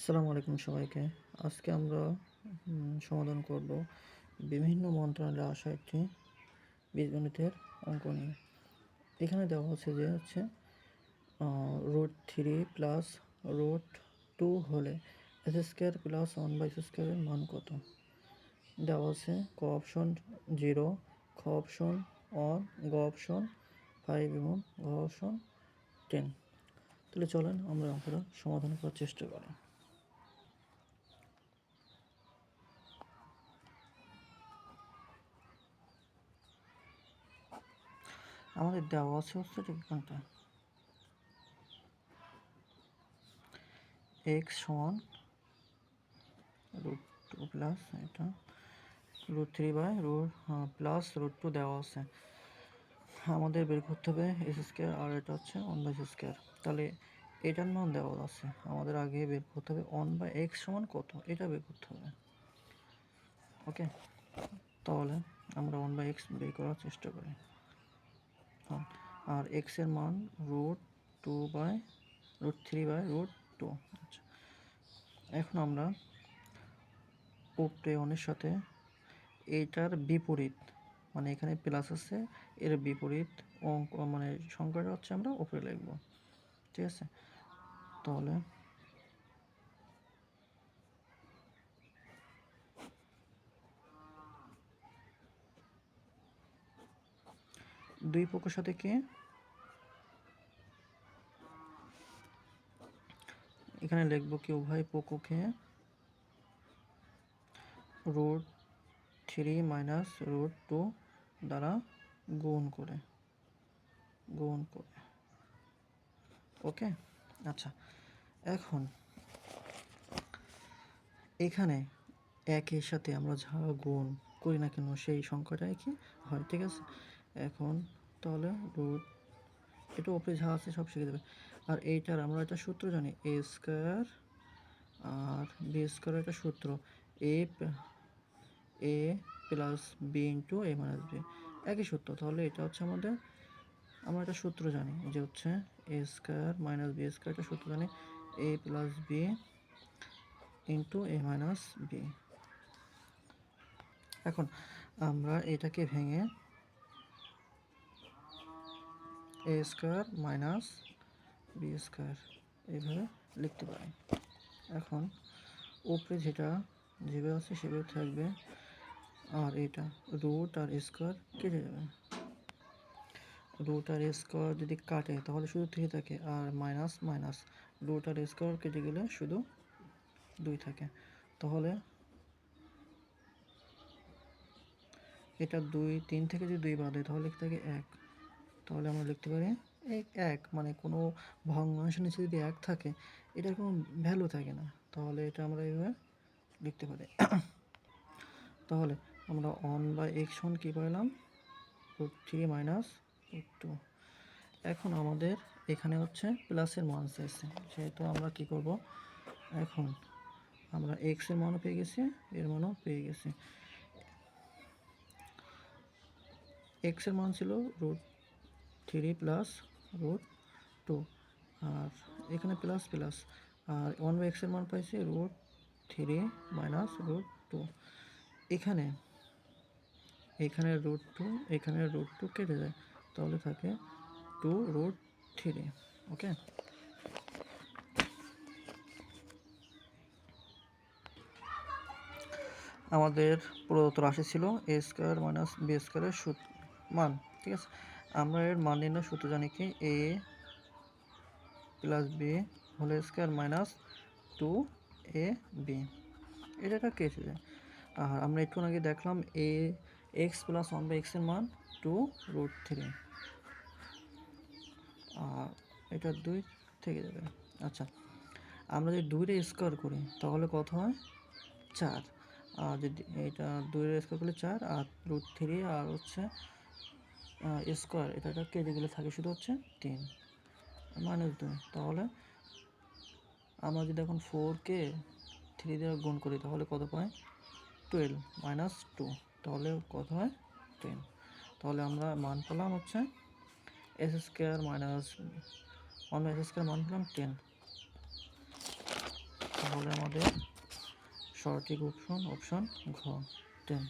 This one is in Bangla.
আসসালামু আলাইকুম সবাইকে। আজকে আমরা সমাধান করব বিভিন্ন মন্ত্রণালয়ে আসা একটি বীজগণিতের অঙ্ক নিয়ে। এখানে দেওয়া হচ্ছে যে হচ্ছে root three plus root two হলে S square plus one by স্কোয়ারের মান কত? দেওয়া আছে ক অপশন জিরো খ অপশন ওয়ান গ অপশন ফাইভ এবং ঘ অপশন টেন তাহলে চলেন আমরা অঙ্কটা সমাধান করার চেষ্টা করি। আমাদের দেওয়া আছে হচ্ছে ঠিকানাটা এক্স সমান রুট টু প্লাস এটা। Root three by root plus root two দেওয়া আছে। আমাদের বের করতে হবে এস স্কোয়ার আর এটা হচ্ছে ওয়ান বাই স্কোয়ার তাহলে এটার মান দেওয়া আছে। আমাদের আগে বের করতে হবে ওয়ান বাই এক্স সমান কত? এটা বের করতে হবে। ওকে তাহলে আমরা ওয়ান বাই এক্স বের করার চেষ্টা করি। হ্যাঁ আর এক্সের মান root two by root three by root two আচ্ছা। এখন আমরা উপরে অনের সাথে এটার বিপরীত মানে এখানে প্লাস আছে, এর বিপরীত অঙ্ক মানে সংখ্যাটা হচ্ছে আমরা উপরে লিখব। ঠিক আছে? তাহলে দুই পক্ষের সাথে কি এখানে লিখব কি, উভয় পক্ষকে root three minus root two দ্বারা গুণ করে গুণ করে। ওকে? আচ্ছা এখন এখানে একের সাথে আমরা যা গুণ করি না কেন, সেই সংখ্যাটা একই, হয়, ঠিক আছে? এখন তাহলে রুট এটা ওপরে যা আছে সব শিখে দেবে। আর এইটার আমরা একটা সূত্র জানি এ স্কোয়ার আর বি স্কোয়ার একটা সূত্র। A a plus b into a minus b একই সূত্র, তাহলে এটা হচ্ছে আমাদের, আমরা একটা সূত্র জানি যে হচ্ছে a square minus b square একটা সূত্র জানি a plus b into a minus b এখন আমরা এটাকে ভেঙে a square minus b square এইভাবে লিখতে পারি এখন উপরে যেটা যেভাবে আছে সেভাবে থাকবে, আর এটা রুট আর স্কোয়ার কেটে যাবে। রুট আর স্কোয়ার যদি কাটে, তাহলে শুধু থ্রি থাকে, আর মাইনাস মাইনাস রুট আর স্কোয়ার কেটে গেলে শুধু দুই থাকে। তাহলে এটা দুই, তিন থেকে যদি দুই বাদে তাহলে লিখতে থাকে এক। তাহলে আমরা লিখতে পারি এই এক মানে কোনো ভগ্নাংশের নিচে যদি এক থাকে, এটার কোনো ভ্যালু থাকে না। তাহলে এটা আমরা এইভাবে লিখতে পারি। তাহলে আমরা ওয়ান বাই এক্স সমান কী পাইলাম? Root three minus root two এখন আমাদের এখানে হচ্ছে প্লাসের মান চাইছে। সেহেতু আমরা কি করব? এখন আমরা এক্সের মানও পেয়ে গেছি, এর মানও পেয়ে গেছি। এক্সের মান ছিল root three plus root two আর এখানে প্লাস প্লাস আর ওয়ান বাই এক্সের মান পাইছি root three minus root two এখানে এখানে রুট টু এখানে রুট টু কেটে যায়, তাহলে থাকে টু রুট থ্রি ওকে আমাদের প্রদত্ত রাশি ছিল এ স্কোয়ার মাইনাস বি স্কোয়ারের মান, ঠিক আছে? আমরা এর মান নির্ণয় সূত্র জানি কি? A plus b whole square minus two a b এটা একটা কেটে যায়। আর আমরা একটু আগে দেখলাম a x plus one by এক্সের মান টু রুট থ্রি আর এটা দুই থেকে যাবে। আচ্ছা আমরা যদি দুইটা স্কোয়ার করি, তাহলে কত হয়? চার। আর যদি এটা দুইটা স্কোয়ার করলে চার, আর রুট থ্রি আর হচ্ছে স্কোয়ার এটা কেটে গেলে থাকে, শুধু হচ্ছে তিন মাইনাস দুই তাহলে আমরা যদি এখন ফোরকে থ্রি দিয়ে গুণ করি, তাহলে কত পাই? টুয়েলভ মাইনাস টু তাহলে কত হয়? টেন তাহলে আমরা মান পেলাম হচ্ছে S square minus one S square মান পেলাম টেন তাহলে আমাদের সঠিক অপশন অপশন ঘ টেন